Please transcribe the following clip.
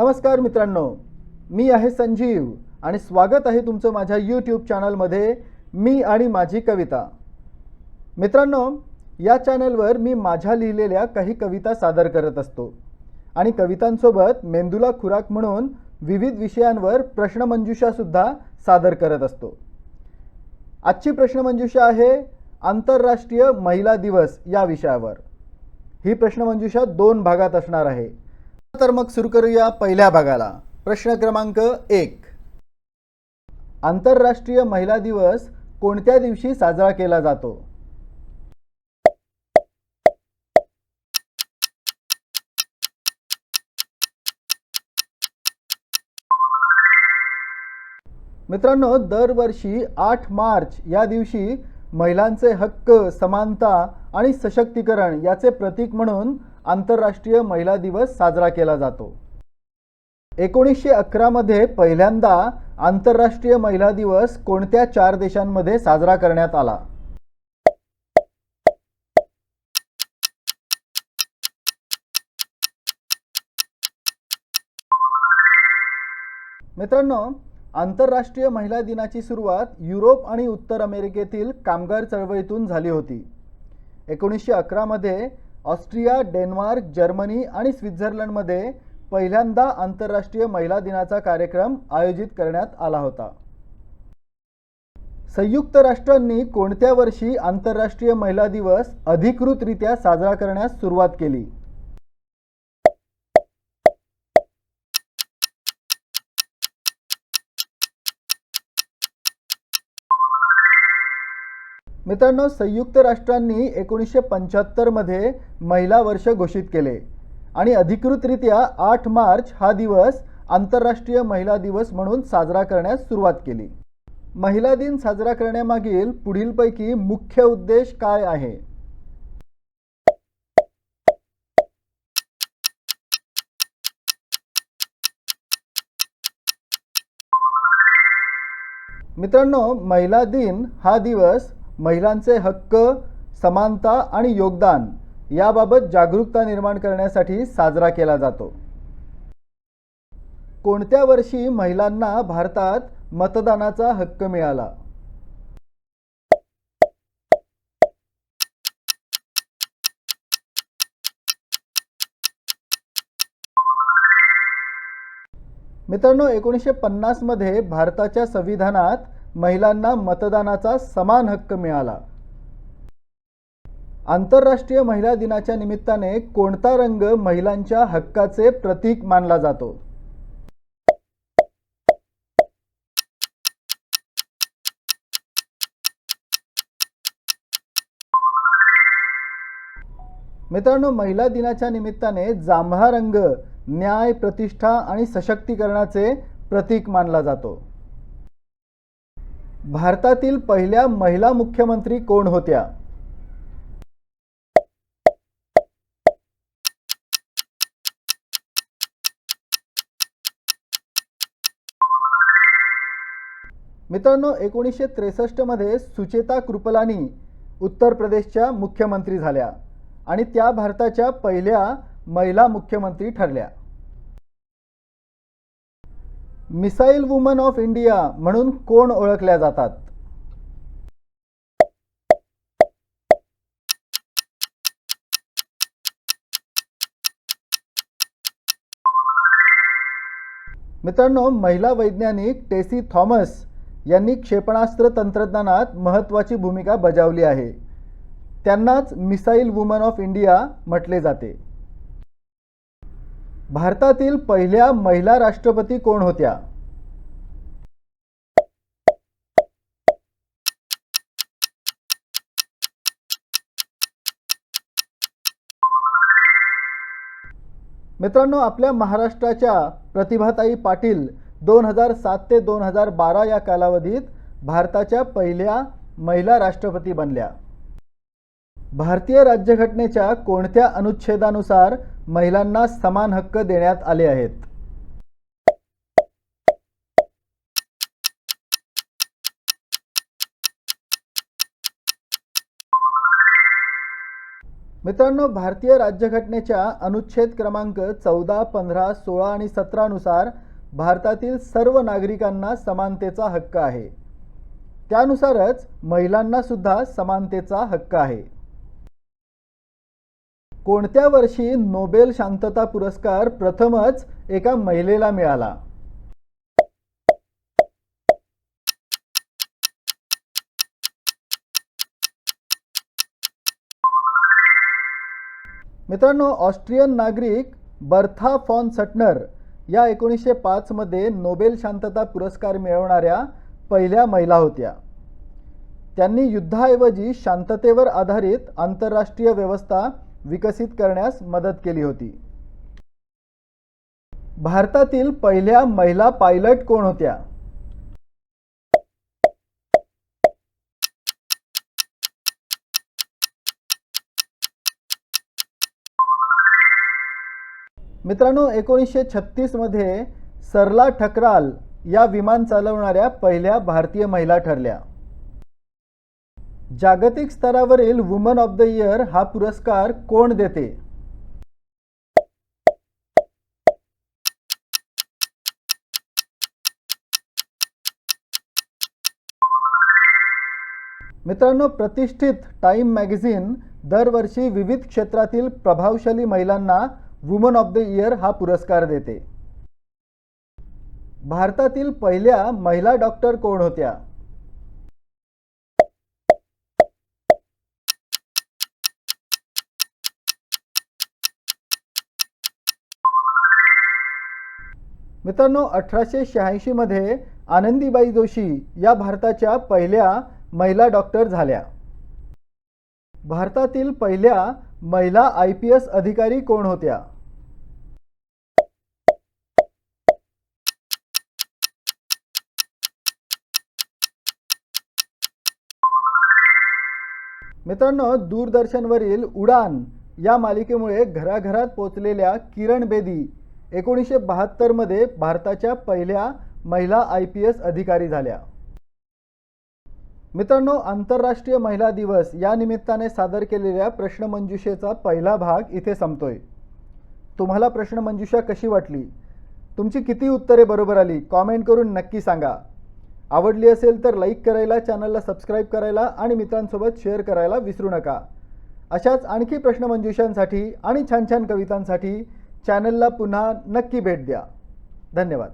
नमस्कार मित्रांनो मी आहे संजीव आणि स्वागत आहे तुमचं माझ्या यूट्यूब चॅनलमध्ये मी आणि माझी कविता. मित्रांनो या चॅनलवर मी माझ्या लिहिलेल्या काही कविता सादर करत असतो आणि कवितांसोबत मेंदूला खुराक म्हणून विविध विषयांवर प्रश्नमंजुषासुद्धा सादर करत असतो. आजची प्रश्नमंजुषा आहे आंतरराष्ट्रीय महिला दिवस या विषयावर. ही प्रश्नमंजुषा दोन भागात असणार आहे. तर मग सुरू करूया पहिल्या भागाला. प्रश्न क्रमांक एक. आंतरराष्ट्रीय महिला दिवस कोणत्या दिवशी साजरा केला जातो? मित्रांनो दरवर्षी आठ मार्च या दिवशी महिलांचे हक्क समानता आणि सशक्तीकरण याचे प्रतीक म्हणून आंतरराष्ट्रीय महिला दिवस साजरा केला जातो. एकोणीसशे अकरामध्ये पहिल्यांदा आंतरराष्ट्रीय महिला दिवस कोणत्या चार देशांमध्ये साजरा करण्यात आला? मित्रांनो आंतरराष्ट्रीय महिला दिनाची सुरुवात युरोप आणि उत्तर अमेरिकेतील कामगार चळवळीतून झाली होती. एकोणीसशे अकरामध्ये ऑस्ट्रिया डेन्मार्क जर्मनी आणि स्वित्झर्लंडमध्ये पहिल्यांदा आंतरराष्ट्रीय महिला दिनाचा कार्यक्रम आयोजित करण्यात आला होता. संयुक्त राष्ट्रांनी कोणत्या वर्षी आंतरराष्ट्रीय महिला दिवस अधिकृतरित्या साजरा करण्यास सुरुवात केली? मित्रांनो संयुक्त राष्ट्रांनी एकोणीसशे पंच्याहत्तरमध्ये महिला वर्ष घोषित केले. आणि अधिकृतरित्या आठ मार्च हा दिवस आंतरराष्ट्रीय महिला दिवस म्हणून साजरा करण्यास सुरुवात केली. महिला दिन साजरा करण्यामागील पुढीलपैकी मुख्य उद्देश काय आहे? मित्रांनो महिला दिन हा दिवस महिलांचे हक्क समानता आणि योगदान याबाबत जागरूकता निर्माण करण्यासाठी साजरा केला जातो. कोणत्या वर्षी महिलांना भारतात मतदानाचा हक्क मिळाला? मित्रांनो एकोणीसशे पन्नासमध्ये भारताच्या संविधानात महिलांना मतदानाचा समान हक्क मिळाला. आंतरराष्ट्रीय महिला दिनाच्या निमित्ताने कोणता रंग महिलांच्या हक्काचे प्रतीक मानला जातो? मित्रांनो महिला दिनाच्या निमित्ताने जांभळा रंग न्याय प्रतिष्ठा आणि सशक्तीकरणाचे प्रतीक मानला जातो. भारतातील पहिल्या महिला मुख्यमंत्री कोण होत्या? मित्रांनो एकोणीसशे त्रेसष्टमध्ये सुचेता कृपलानी उत्तर प्रदेशच्या मुख्यमंत्री झाल्या आणि त्या भारताच्या पहिल्या महिला मुख्यमंत्री ठरल्या. मिसाईल वुमन ऑफ इंडिया म्हणून कोण ओळखल्या जातात? मित्रांनो महिला वैज्ञानिक टेसी थॉमस यांनी क्षेपणास्त्र तंत्रज्ञानात महत्त्वाची भूमिका बजावली आहे. त्यांनाच मिसाईल वुमन ऑफ इंडिया म्हटले जाते. भारतातील पहिल्या महिला राष्ट्रपती कोण होत्या? मित्रांनो आपल्या महाराष्ट्राच्या प्रतिभाताई पाटील दोन हजार सात ते दोन हजार बारा या कालावधीत भारताच्या पहिल्या महिला राष्ट्रपती बनल्या. भारतीय राज्यघटनेच्या कोणत्या अनुच्छेदानुसार महिलांना समान हक्क देण्यात आले आहेत. मित्रांनो भारतीय राज्यघटनेच्या अनुच्छेद क्रमांक चौदा पंधरा सोळा आणि सतरानुसार भारतातील सर्व नागरिकांना समानतेचा हक्क आहे. त्यानुसारच महिलांना सुद्धा समानतेचा हक्क आहे. कोणत्या वर्षी नोबेल शांतता पुरस्कार प्रथमच एका महिलेला मिळाला? मित्रांनो ऑस्ट्रियन नागरिक बर्था फॉन सटनर या एकोणीसशे पाचमध्ये नोबेल शांतता पुरस्कार मिळवणाऱ्या पहिल्या महिला होत्या. त्यांनी युद्धाऐवजी शांततेवर आधारित आंतरराष्ट्रीय व्यवस्था विकसित करण्यास मदत केली होती. भारतातील पहिल्या महिला पायलट कोण होत्या? मित्रांनो एकोणीसशे छत्तीसमध्ये सरला ठकराल या विमान चालवणाऱ्या पहिल्या भारतीय महिला ठरल्या. जागतिक स्तरावरील वुमन ऑफ द इयर हा पुरस्कार कोण देते? मित्रांनो प्रतिष्ठित टाइम मॅगझिन दरवर्षी विविध क्षेत्रातील प्रभावशाली महिलांना वुमन ऑफ द इयर हा पुरस्कार देते. भारतातील पहिल्या महिला डॉक्टर कोण होत्या? मित्रांनो अठराशे शहाऐंशीमध्ये आनंदीबाई जोशी या भारताच्या पहिल्या महिला डॉक्टर झाल्या. भारतातील पहिल्या महिला आय पी एस अधिकारी कोण होत्या? मित्रांनो दूरदर्शनवरील उडान या मालिकेमुळे घराघरात पोचलेल्या किरण बेदी एकोणीसशे बहात्तरमध्ये भारताच्या पहिल्या महिला आय पी एस अधिकारी झाल्या. मित्रांनो आंतरराष्ट्रीय महिला दिवस या निमित्ताने सादर केलेल्या प्रश्नमंजुषेचा पहिला भाग इथे संपतोय. तुम्हाला प्रश्नमंजुषा कशी वाटली? तुमची किती उत्तरे बरोबर आली? कॉमेंट करून नक्की सांगा. आवडली असेल तर लाईक करायला चॅनलला सबस्क्राईब करायला आणि मित्रांसोबत शेअर करायला विसरू नका. अशाच आणखी प्रश्नमंजुषांसाठी आणि छान छान कवितांसाठी चॅनलला पुन्हा नक्की भेट द्या. धन्यवाद.